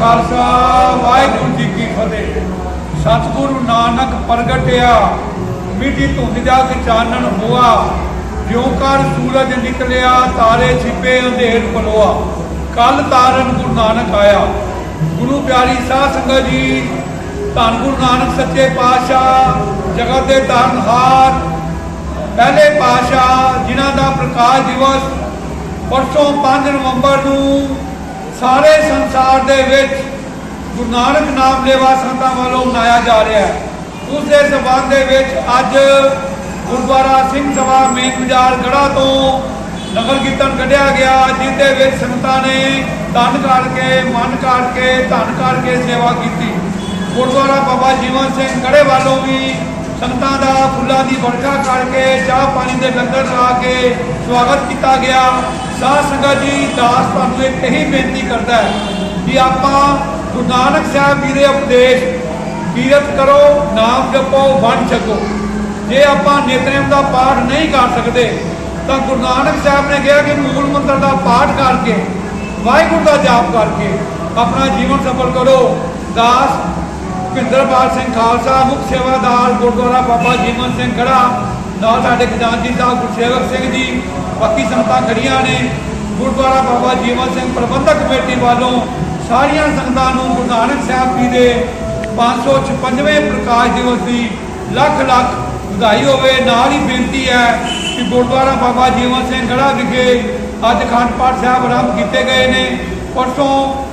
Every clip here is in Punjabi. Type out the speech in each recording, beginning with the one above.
ਖਾਲਸਾ, ਵਾਹਿਗੁਰੂ ਜੀ ਕੀ ਫਤਿਹ। ਸਤਿਗੁਰੂ ਨਾਨਕ ਪ੍ਰਗਟਿਆ, ਮਿੱਟੀ ਧੁੰਦ ਜਾ ਕੇ ਚਾਨਣ ਹੋਆ, ਜਿਉਂ ਕਰ ਸੂਰਜ ਨਿਕਲਿਆ, ਤਾਰੇ ਛਿਪੇ, ਅੰਧੇਰ ਬਲੋਆ ਕੱਲ ਤਾਰਨ ਗੁਰੂ ਨਾਨਕ ਆਇਆ। ਗੁਰੂ ਪਿਆਰੀ ਸਾਧ ਸੰਗਤ ਜੀ, ਧੰਨ ਗੁਰੂ ਨਾਨਕ ਸੱਚੇ ਪਾਤਸ਼ਾਹ, ਜਗਤ ਦੇ ਧੰਨਹਾਰ ਪਹਿਲੇ ਪਾਤਸ਼ਾਹ ਜਿਨ੍ਹਾਂ ਦਾ ਪ੍ਰਕਾਸ਼ ਦਿਵਸ ਪਰਸੋਂ 5 ਨਵੰਬਰ ਨੂੰ ਸਾਰੇ ਸੰਸਾਰ ਦੇ ਵਿੱਚ ਗੁਰੂ ਨਾਨਕ ਨਾਮ ਲੇਵਾ ਸੰਤਾਂ ਵੱਲੋਂ ਮਨਾਇਆ ਜਾ ਰਿਹਾ ਹੈ। ਉਸ ਦੇ ਸਬੰਧ ਦੇ ਵਿੱਚ ਅੱਜ ਗੁਰਦੁਆਰਾ ਸਿੰਘ ਸਭਾ ਮੇਨ ਬਾਜ਼ਾਰ ਗੜਾ ਤੋਂ ਨਗਰ ਕੀਰਤਨ ਕੱਢਿਆ ਗਿਆ, ਜਿਹਦੇ ਵਿੱਚ ਸੰਗਤਾਂ ਨੇ ਤਨ ਕੇ, ਮਨ ਕਰਕੇ ਧਨ ਕਰਕੇ ਸੇਵਾ ਕੀਤੀ। ਗੁਰਦੁਆਰਾ ਬਾਬਾ ਜੀਵਨ ਸਿੰਘ ਗੜੇ ਵੱਲੋਂ ਵੀ ਸੰਗਤਾਂ ਦਾ ਫੁੱਲਾਂ ਦੀ ਵਰਖਾ ਕਰਕੇ ਚਾਹ ਪਾਣੀ ਦੇ ਲੰਗਰ ਲਾ ਕੇ ਸਵਾਗਤ ਕੀਤਾ ਗਿਆ। ਸਾਧ ਸੰਗਤ ਜੀ, ਦਾਸ ਤੁਹਾਨੂੰ ਇੱਕ ਹੀ ਬੇਨਤੀ ਕਰਦਾ ਹੈ ਕਿ ਆਪਾਂ ਗੁਰੂ ਨਾਨਕ ਸਾਹਿਬ ਜੀ ਦੇ ਉਪਦੇਸ਼ ਕੀਰਤ ਕਰੋ, ਨਾਮ ਜਪੋ, ਵੰਡ ਛਕੋ। ਜੇ ਆਪਾਂ ਨਿਤਨੇਮ ਦਾ ਪਾਠ ਨਹੀਂ ਕਰ ਸਕਦੇ ਤਾਂ ਗੁਰੂ ਨਾਨਕ ਸਾਹਿਬ ਨੇ ਕਿਹਾ ਕਿ ਮੂਲ ਮੰਤਰ ਦਾ ਪਾਠ ਕਰਕੇ, ਵਾਹਿਗੁਰੂ ਦਾ ਜਾਪ ਕਰਕੇ ਆਪਣਾ ਜੀਵਨ ਸਫਲ ਕਰੋ। ਦਾਸ ਭਿੰਦਰਪਾਲ ਸਿੰਘ ਖਾਲਸਾ, ਮੁੱਖ ਸੇਵਾਦਾਰ ਗੁਰਦੁਆਰਾ ਬਾਬਾ ਜੀਵਨ ਸਿੰਘ ਖੜਾ। ਨਾਲ ਸਾਡੇ ਖਜ਼ਾਨਚੀ ਸਾਹਿਬ ਗੁਰਸੇਵਕ ਸਿੰਘ ਜੀ, ਬਾਕੀ ਸੰਗਤਾਂ ਖੜੀਆਂ ਨੇ। ਗੁਰਦੁਆਰਾ ਬਾਬਾ ਜੀਵਨ ਸਿੰਘ ਪ੍ਰਬੰਧਕ ਕਮੇਟੀ ਵੱਲੋਂ ਸਾਰੀਆਂ ਸੰਗਤਾਂ ਨੂੰ ਗੁਰੂ ਨਾਨਕ ਸਾਹਿਬ ਜੀ ਦੇ 556ਵੇਂ ਪ੍ਰਕਾਸ਼ ਦਿਵਸ ਦੀ ਲੱਖ ਲੱਖ ਵਧਾਈ ਹੋਵੇ, ਨਾਲ ਹੀ ਬੇਨਤੀ ਹੈ ਕਿ ਗੁਰਦੁਆਰਾ ਬਾਬਾ ਜੀਵਨ ਸਿੰਘ ਗੜਾ ਵਿਖੇ ਅੱਜ ਅਖੰਡ ਪਾਠ ਸਾਹਿਬ ਆਰੰਭ ਕੀਤੇ ਗਏ ਨੇ। ਪਰਸੋਂ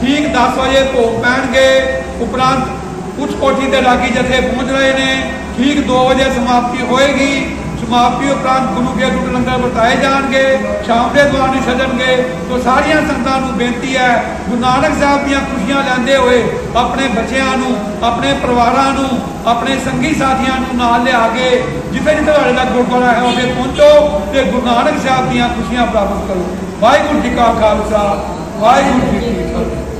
ਠੀਕ 10 ਵਜੇ ਭੋਗ ਪੈਣਗੇ। ਉਪਰੰਤ ਉੱਚ ਕੋਠੀ ਦੇ ਰਾਗੀ ਜਥੇ ਪਹੁੰਚ ਰਹੇ ਨੇ। ਠੀਕ 2 ਵਜੇ ਸਮਾਪਤੀ ਹੋਏਗੀ। ਸਮਾਪਤੀ ਉਪਰੰਤ ਗੁਰੂ ਕੇ ਦੁੱਧ ਲੰਗਰ ਵਰਤਾਏ ਜਾਣਗੇ, ਸ਼ਾਮ ਦੇ ਦੁਆਰ ਛੱਡਣਗੇ ਤੋਂ ਸਾਰੀਆਂ ਸੰਗਤਾਂ ਨੂੰ ਬੇਨਤੀ ਹੈ, ਗੁਰੂ ਨਾਨਕ ਸਾਹਿਬ ਦੀਆਂ ਖੁਸ਼ੀਆਂ ਲੈਂਦੇ ਹੋਏ ਆਪਣੇ ਬੱਚਿਆਂ ਨੂੰ, ਆਪਣੇ ਪਰਿਵਾਰਾਂ ਨੂੰ, ਆਪਣੇ ਸੰਗੀ ਸਾਥੀਆਂ ਨੂੰ ਨਾਲ ਲਿਆ ਕੇ ਜਿੱਥੇ ਜਿੱਥੇ ਤੁਹਾਡੇ ਦਾ ਗੁਰਦੁਆਰਾ ਹੈ, ਉੱਥੇ ਪਹੁੰਚੋ ਤੇ ਗੁਰੂ ਨਾਨਕ ਸਾਹਿਬ ਦੀਆਂ ਖੁਸ਼ੀਆਂ ਪ੍ਰਾਪਤ ਕਰੋ। ਵਾਹਿਗੁਰੂ ਜੀ ਕਾ ਖਾਲਸਾ, ਵਾਹਿਗੁਰੂ ਜੀ ਕੀ